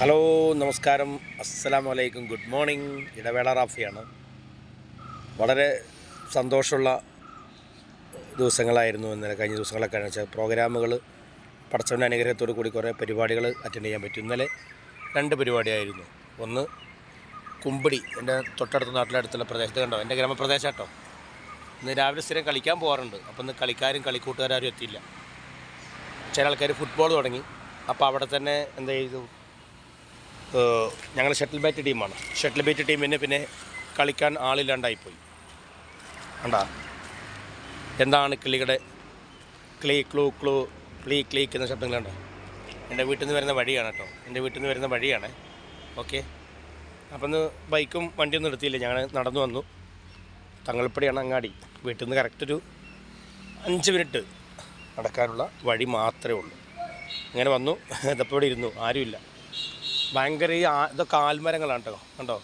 Hello നമസ്കാരം. അസ്സലാമു അലൈക്കും ഗുഡ് മോർണിംഗ്. ഇടവേള റാഫിയാണ്. വളരെ സന്തോഷമുള്ള ദിവസങ്ങളായിരുന്നു ഇന്നലെ കഴിഞ്ഞ ദിവസങ്ങളൊക്കെ വെച്ചാൽ പ്രോഗ്രാമുകൾ പടച്ചവന്റെ അനുഗ്രഹത്തോടു കൂടി കുറേ പരിപാടികൾ അറ്റൻഡ് ചെയ്യാൻ പറ്റും. ഇന്നലെ രണ്ട് പരിപാടിയായിരുന്നു. ഒന്ന് കുമ്പിടി. എന്റെ തൊട്ടടുത്ത നാട്ടിലടുത്തുള്ള പ്രദേശത്ത് കണ്ടോ? എന്റെ ഗ്രാമപ്രദേശം കേട്ടോ. ഇന്ന് രാവിലെ സ്ഥിരം കളിക്കാൻ പോകാറുണ്ട്. അപ്പോൾ ഇന്ന് കളിക്കാരും കളിക്കൂട്ടുകാരും എത്തിയില്ല. ചില ആൾക്കാർ ഫുട്ബോൾ തുടങ്ങി. അപ്പോൾ അവിടെ തന്നെ എന്താ ചെയ്തു? ഞങ്ങൾ ഷട്ടിൽ ബാറ്റ് ടീമാണ് ഷട്ടിൽ ബാറ്റ് ടീമിന് പിന്നെ കളിക്കാൻ ആളില്ലാണ്ടായിപ്പോയി. കണ്ടാ? എന്താണ് കിളികളുടെ ക്ലീ ക്ലൂ ക്ലൂ ക്ലീ ക്ലീക്ക് എന്ന ശബ്ദങ്ങളുണ്ടോ എന്റെ വീട്ടിൽ നിന്ന് വരുന്ന വഴിയാണ് കേട്ടോ. എന്റെ വീട്ടിൽ നിന്ന് വരുന്ന വഴിയാണ്. ഓക്കെ? അപ്പം ഇന്ന് ബൈക്കും വണ്ടിയൊന്നും എടുത്തില്ല. ഞങ്ങൾ നടന്നു വന്നു. തങ്ങൾപ്പടിയാണ് അങ്ങാടി. വീട്ടിൽ നിന്ന് കറക്റ്റ് ഒരു അഞ്ച് മിനിറ്റ് നടക്കാനുള്ള വഴി മാത്രമേ ഉള്ളൂ. അങ്ങനെ വന്നു. ഇതപ്പോൾ ഇവിടെ ഇരുന്നു. ആരുമില്ല. ഭയങ്കര ഈ ആ ഇതൊക്കെ ആൽമരങ്ങളാണ് കേട്ടോ. കണ്ടോ?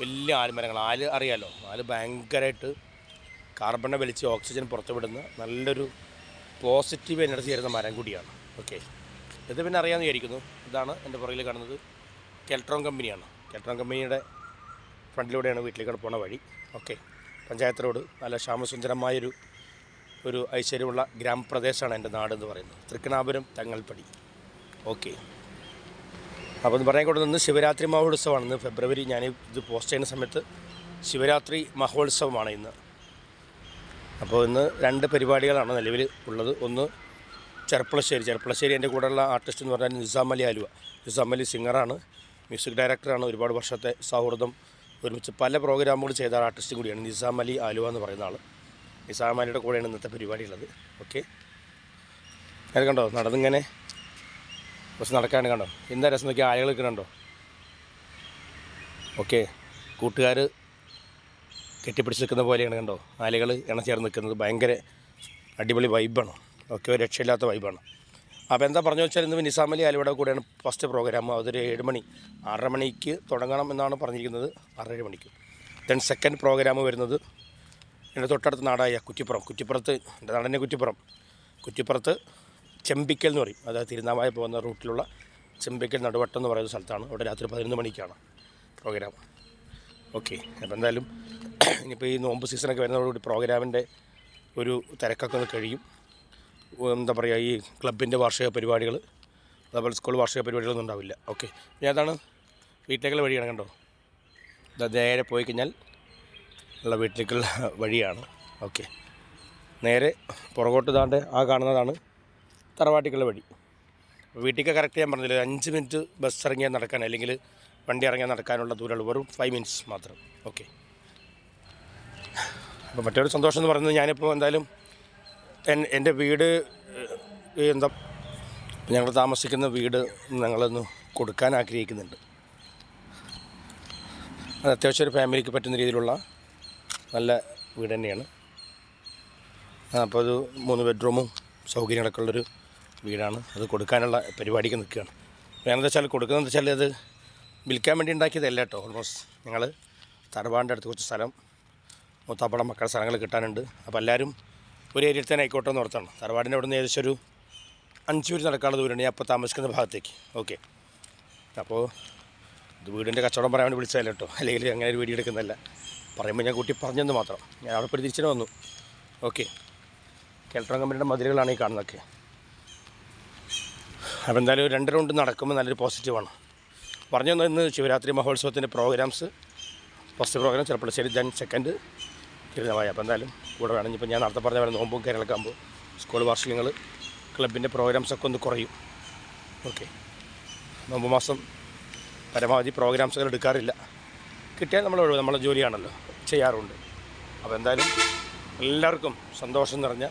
വലിയ ആൽമരങ്ങൾ. ആൽ അറിയാലോ? ആൽ ഭയങ്കരമായിട്ട് കാർബണെ വലിച്ച് ഓക്സിജൻ പുറത്തുവിടുന്ന നല്ലൊരു പോസിറ്റീവ് എനർജി തരുന്ന മരം കൂടിയാണ്. ഓക്കെ ഇത് പിന്നെ അറിയാമെന്ന് വിചാരിക്കുന്നു. ഇതാണ് എന്റെ പുറകിൽ കാണുന്നത് കെൽട്രോൺ കമ്പനിയാണ് കെൽട്രോൺ കമ്പനിയുടെ ഫ്രണ്ടിലൂടെയാണ് വീട്ടിലേക്ക് പോണ വഴി. ഓക്കെ പഞ്ചായത്ത് റോഡ് നല്ല ശ്യാമസുന്ദരമായൊരു ഒരു ഐശ്വര്യമുള്ള ഗ്രാമപ്രദേശമാണ് എന്റെ നാട് എന്ന് പറയുന്നത്. തൃക്കണാപുരം തങ്ങൾപ്പടി ഓക്കെ അപ്പോൾ എന്ന് പറയാൻ കൊടുക്കുന്നത് ശിവരാത്രി മഹോത്സവമാണ്. ഇന്ന് ഫെബ്രുവരി ഞാൻ ഇത് പോസ്റ്റ് ചെയ്യുന്ന സമയത്ത് ശിവരാത്രി മഹോത്സവമാണ് ഇന്ന്. അപ്പോൾ ഇന്ന് രണ്ട് പരിപാടികളാണ് നിലവിൽ ഉള്ളത്. ഒന്ന് ചെർപ്പളശ്ശേരി. ചെർപ്പളശ്ശേരി എന്റെ കൂടെയുള്ള ആർട്ടിസ്റ്റ് എന്ന് പറഞ്ഞാൽ നിസാം അലി ആലുവ. നിസാം അലി സിംഗറാണ് മ്യൂസിക് ഡയറക്ടറാണ് ഒരുപാട് വർഷത്തെ സൗഹൃദം ഒരുമിച്ച് പല പ്രോഗ്രാമുകൾ ചെയ്ത ആർട്ടിസ്റ്റ് കൂടിയാണ് നിസാം അലി ആലുവ എന്ന് പറയുന്ന ആൾ നിസാം അലിയുടെ കൂടെയാണ് ഇന്നത്തെ പരിപാടി ഉള്ളത്. ഓക്കെ. അത് കണ്ടോ? നടന്നിങ്ങനെ കുറച്ച് നടക്കാണ്ട് കണ്ടോ? എന്താ രസം നോക്കി ആളുകൾ നിൽക്കണുണ്ടോ ഓക്കെ കൂട്ടുകാർ കെട്ടിപ്പിടിച്ച് നിൽക്കുന്ന പോലെയാണ് കണ്ടോ? ആലുകൾ ഇണചേർന്ന് നിൽക്കുന്നത്. ഭയങ്കര അടിപൊളി വൈബാണ് ഓക്കെ ഒരു രക്ഷയില്ലാത്ത വൈബാണ് അപ്പോൾ എന്താ പറഞ്ഞു വെച്ചാൽ ഇന്ന് നിസാമലി ആലുവയുടെ കൂടെയാണ് ഫസ്റ്റ് പ്രോഗ്രാം അതൊരു ഏഴ് മണി ആറര മണിക്ക് തുടങ്ങണം എന്നാണ് പറഞ്ഞിരിക്കുന്നത്. ആറര മണിക്ക്. ദെൻ സെക്കൻഡ് പ്രോഗ്രാം വരുന്നത് എന്റെ തൊട്ടടുത്ത നാടായ കുറ്റിപ്പുറം. കുറ്റിപ്പുറത്ത് എന്റെ നാടന്റെ കുറ്റിപ്പുറം. കുറ്റിപ്പുറത്ത് ചെമ്പിക്കൽ എന്ന് പറയും. അതായത് തിരുനാവായ പോകുന്ന റൂട്ടിലുള്ള ചെമ്പിക്കൽ നടുവട്ടം എന്ന് പറയുന്ന സ്ഥലത്താണ്. അവിടെ രാത്രി പതിനൊന്ന് മണിക്കാണ് പ്രോഗ്രാം. ഓക്കെ അപ്പോൾ എന്തായാലും ഇനിയിപ്പോൾ ഈ നോമ്പ് സീസണൊക്കെ വരുന്നതോടുകൂടി പ്രോഗ്രാമിന്റെ ഒരു തിരക്കൊക്കെ ഒന്ന് കഴിയും. എന്താ പറയുക ഈ ക്ലബിന്റെ വാർഷിക പരിപാടികൾ അതേപോലെ സ്കൂൾ വാർഷിക പരിപാടികളൊന്നും ഉണ്ടാവില്ല. ഓക്കെ പിന്നെ അതാണ് വീട്ടിലേക്കുള്ള വഴിയാണ് കണ്ടോ? ഇത് നേരെ പോയി കഴിഞ്ഞാൽ ഉള്ള വീട്ടിലേക്കുള്ള വഴിയാണ്. ഓക്കെ നേരെ പുറകോട്ട് താണ്ട് ആ കാണുന്നതാണ് തറവാട്ടിക്കുള്ള വഴി. വീട്ടിലേക്ക് കറക്റ്റ് ഞാൻ പറഞ്ഞില്ല അഞ്ച് മിനിറ്റ് ബസ് ഇറങ്ങിയാൽ നടക്കാൻ അല്ലെങ്കിൽ വണ്ടി ഇറങ്ങിയാൽ നടക്കാനുള്ള ദൂരമുള്ളൂ വെറും ഫൈവ് മിനിറ്റ്സ് മാത്രം. ഓക്കെ അപ്പോൾ മറ്റൊരു സന്തോഷം എന്ന് പറയുന്നത് ഞാനിപ്പോൾ എന്തായാലും എൻ- എന്റെ വീട് എന്താ ഞങ്ങൾ താമസിക്കുന്ന വീട് ഞങ്ങളൊന്ന് കൊടുക്കാൻ ആഗ്രഹിക്കുന്നുണ്ട്. അത് അത്യാവശ്യം ഒരു ഫാമിലിക്ക് പറ്റുന്ന രീതിയിലുള്ള നല്ല വീട് തന്നെയാണ്. അപ്പോൾ ഒരു മൂന്ന് ബെഡ്റൂമും സൗകര്യങ്ങളൊക്കെ ഉള്ളൊരു വീടാണ്. അത് കൊടുക്കാനുള്ള പരിപാടിക്ക് നിൽക്കുകയാണ്. എന്താ വെച്ചാൽ കൊടുക്കുന്നതെന്ന് വെച്ചാൽ അത് വിൽക്കാൻ വേണ്ടി ഉണ്ടാക്കിയതല്ല കേട്ടോ. ഓൾമോസ്റ്റ് ഞങ്ങൾ തറവാടിന്റെ അടുത്ത് കുറച്ച് സ്ഥലം മൂത്താപ്പടം മക്കളുടെ സ്ഥലങ്ങൾ കിട്ടാനുണ്ട്. അപ്പോൾ എല്ലാവരും ഒരു ഏരിയയിൽ തന്നെ ആയിക്കോട്ടെ എന്ന് ഓർത്താണ്. തറവാടിന്റെ അവിടെ നിന്ന് ഏകദേശം ഒരു അഞ്ച് പേര് നടക്കാനുള്ള ദൂരമാണ് ഞാൻ അപ്പോൾ താമസിക്കുന്ന ഭാഗത്തേക്ക്. ഓക്കെ. അപ്പോൾ ഇത് വീടിന്റെ കച്ചവടം പറയാൻ വേണ്ടി വിളിച്ചതല്ല കേട്ടോ. അല്ലെങ്കിൽ അങ്ങനെ ഒരു വീഡിയോ എടുക്കുന്നതല്ല. പറയുമ്പോൾ ഞാൻ കൂട്ടി പറഞ്ഞെന്ന് മാത്രം. ഞാൻ അവിടെ പോയി തിരിച്ചിട്ട് വന്നു. ഓക്കെ. കെൽട്രോൺ കമ്പനിയുടെ മതിലുകളാണ് ഈ കാണുന്നതൊക്കെ. അപ്പോൾ എന്തായാലും രണ്ട് റൗണ്ട് നടക്കുമ്പോൾ നല്ലൊരു പോസിറ്റീവാണ് പറഞ്ഞു തന്നെ ഇന്ന് ശിവരാത്രി മഹോത്സവത്തിന്റെ programmes first programme Cherpulassery then second Thirunavaya. അപ്പോൾ എന്തായാലും കൂടെ വേണം. ഇപ്പോൾ ഞാൻ നടത്ത പറഞ്ഞ പോലെ നോമ്പും കേരളമൊക്കെ ആകുമ്പോൾ സ്കൂൾ വാർഷികങ്ങൾ ക്ലബിന്റെ പ്രോഗ്രാംസൊക്കെ ഒന്ന് കുറയും. ഓക്കെ നോമ്പ് മാസം പരമാവധി പ്രോഗ്രാംസുകൾ എടുക്കാറില്ല. കിട്ടിയാൽ നമ്മൾ നമ്മളെ ജോലിയാണല്ലോ ചെയ്യാറുണ്ട്. അപ്പോൾ എന്തായാലും എല്ലാവർക്കും സന്തോഷം നിറഞ്ഞ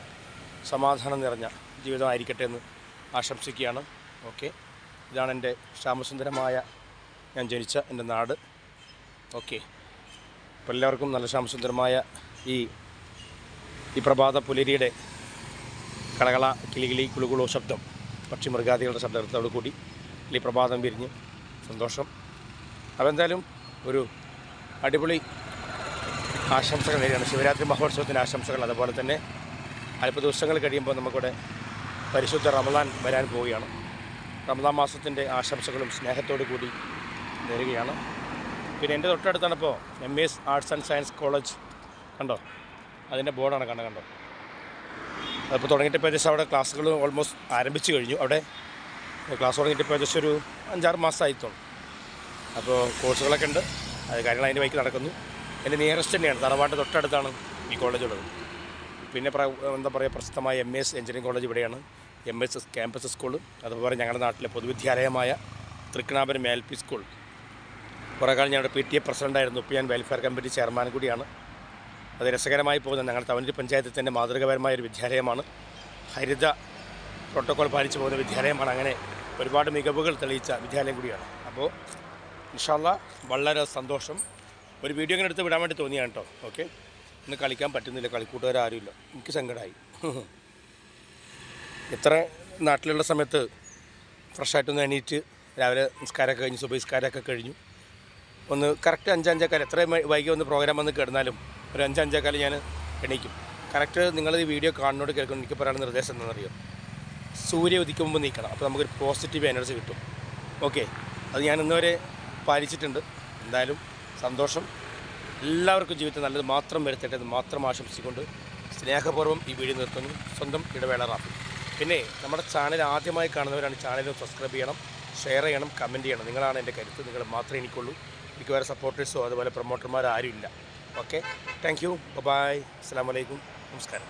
സമാധാനം നിറഞ്ഞ ജീവിതമായിരിക്കട്ടെ എന്ന് ആശംസിക്കുകയാണ്. ഓക്കെ. ഇതാണ് എന്റെ ശ്യാമസുന്ദരമായ ഞാൻ ജനിച്ച എന്റെ നാട്. ഓക്കെ. അപ്പോൾ എല്ലാവർക്കും നല്ല ശ്യാമസുന്ദരമായ ഈ ഈ പ്രഭാത പുലരിയുടെ കളകള കിളികിളി കുളുകുളോ ശബ്ദം പക്ഷി മൃഗാദികളുടെ ശബ്ദത്തോടു കൂടി ഈ പ്രഭാതം വിരിഞ്ഞ് സന്തോഷം. അപ്പോൾ എന്തായാലും ഒരു അടിപൊളി ആശംസകൾ നേടിയാണ് ശിവരാത്രി മഹോത്സവത്തിന്റെ ആശംസകൾ അതുപോലെ തന്നെ അല്പ ദിവസങ്ങൾ കഴിയുമ്പോൾ നമുക്കിവിടെ പരിശുദ്ധ റമദാൻ വരാൻ പോവുകയാണ്. റമദാൻ മാസത്തിന്റെ ആശംസകളും സ്നേഹത്തോടു കൂടി നേരുകയാണ്. പിന്നെ എന്റെ തൊട്ടടുത്താണ് ഇപ്പോൾ M S arts and science college കണ്ടോ? അതിന്റെ ബോർഡാണ് കണ്ടത് കണ്ടോ? അതിപ്പോൾ തുടങ്ങിയിട്ട് ഏകദേശം അവിടെ ക്ലാസ്സുകൾ ഓൾമോസ്റ്റ് ആരംഭിച്ചു കഴിഞ്ഞു. അവിടെ ക്ലാസ് തുടങ്ങിയിട്ട് ഏകദേശം ഒരു അഞ്ചാറ് മാസമായിത്തോളും അപ്പോൾ കോഴ്സുകളൊക്കെ ഉണ്ട്. അത് കാര്യങ്ങൾ അതിന്റെ വഴിക്ക് നടക്കുന്നു. എന്റെ നിയറസ്റ്റ് തന്നെയാണ്. തറവാട്ട് തൊട്ടടുത്താണ് ഈ കോളേജുള്ളത് പിന്നെ എന്താ പറയുക പ്രസിദ്ധമായ എം എസ് എഞ്ചിനീയറിംഗ് കോളേജ് ഇവിടെയാണ്. M S S campus school അതുപോലെ ഞങ്ങളുടെ നാട്ടിലെ പൊതുവിദ്യാലയമായ തൃക്കണാപുരം എൽ പി സ്കൂൾ. കുറേ കാലം ഞങ്ങളുടെ പി ടി എ പ്രസിഡന്റായിരുന്നു ഇപ്പോൾ ഞാൻ വെൽഫെയർ കമ്മിറ്റി ചെയർമാൻ കൂടിയാണ്. അത് രസകരമായി പോകുന്ന ഞങ്ങളുടെ തവനൂർ പഞ്ചായത്തിൽ തന്നെ മാതൃകപരമായ ഒരു വിദ്യാലയമാണ്. ഹരിത പ്രോട്ടോകോൾ പാലിച്ചു പോകുന്ന വിദ്യാലയമാണ്. അങ്ങനെ ഒരുപാട് മികവുകൾ തെളിയിച്ച വിദ്യാലയം കൂടിയാണ്. അപ്പോൾ ഇൻഷാല്ല വളരെ സന്തോഷം. ഒരു വീഡിയോ ഇങ്ങനെ എടുത്ത് വിടാൻ വേണ്ടി തോന്നിയാണ് കേട്ടോ. ഓക്കെ? ഇന്ന് കളിക്കാൻ പറ്റുന്നില്ല കളിക്കൂട്ടുകാരും ആരുമില്ല. എനിക്ക് സങ്കടമായി ഇത്ര നാട്ടിലുള്ള സമയത്ത് ഫ്രഷായിട്ടൊന്ന് എണീറ്റ് രാവിലെ നിസ്കാരമൊക്കെ കഴിഞ്ഞ് സുബഹിസ്കാരമൊക്കെ കഴിഞ്ഞു. ഒന്ന് കറക്റ്റ് അഞ്ചഞ്ചേക്കാൽ എത്ര വൈകി ഒന്ന് പ്രോഗ്രാം വന്ന് കിടന്നാലും ഒരു അഞ്ചഞ്ചേക്കാൽ ഞാൻ എണീക്കും. കറക്റ്റ് ഈ വീഡിയോ കാണുന്നോട് കേൾക്കുന്നു. എനിക്ക് പറയാനുള്ള നിർദ്ദേശം എന്താണെന്നറിയോ? സൂര്യ ഉദിക്കുമ്പോൾ നീക്കണം. അപ്പോൾ നമുക്കൊരു പോസിറ്റീവ് എനർജി കിട്ടും. ഓക്കെ അത് ഞാൻ ഇന്നുവരെ പാലിച്ചിട്ടുണ്ട്. എന്തായാലും സന്തോഷം. എല്ലാവർക്കും ജീവിതത്തിൽ നല്ലത് മാത്രം വരുത്തട്ടെ എന്ന് മാത്രം ആശംസിച്ചുകൊണ്ട് സ്നേഹപൂർവം ഈ വീഡിയോ നിർത്തുന്നു. സ്വന്തം ഇടവേള റാഫി. പിന്നെ നമ്മുടെ ചാനൽ ആദ്യമായി കാണുന്നവരാണ് ചാനൽ സബ്സ്ക്രൈബ് ചെയ്യണം ഷെയർ ചെയ്യണം കമന്റ് ചെയ്യണം. നിങ്ങളാണ് എന്റെ കരുത്ത് നിങ്ങൾ മാത്രമേ എനിക്കുള്ളൂ. എനിക്ക് വേറെ സപ്പോർട്ടേഴ്സോ അതുപോലെ പ്രൊമോട്ടർമാരോ ആരും ഇല്ല ഓക്കെ താങ്ക് യു ബൈ അസ്സാം വലൈക്കും നമസ്കാരം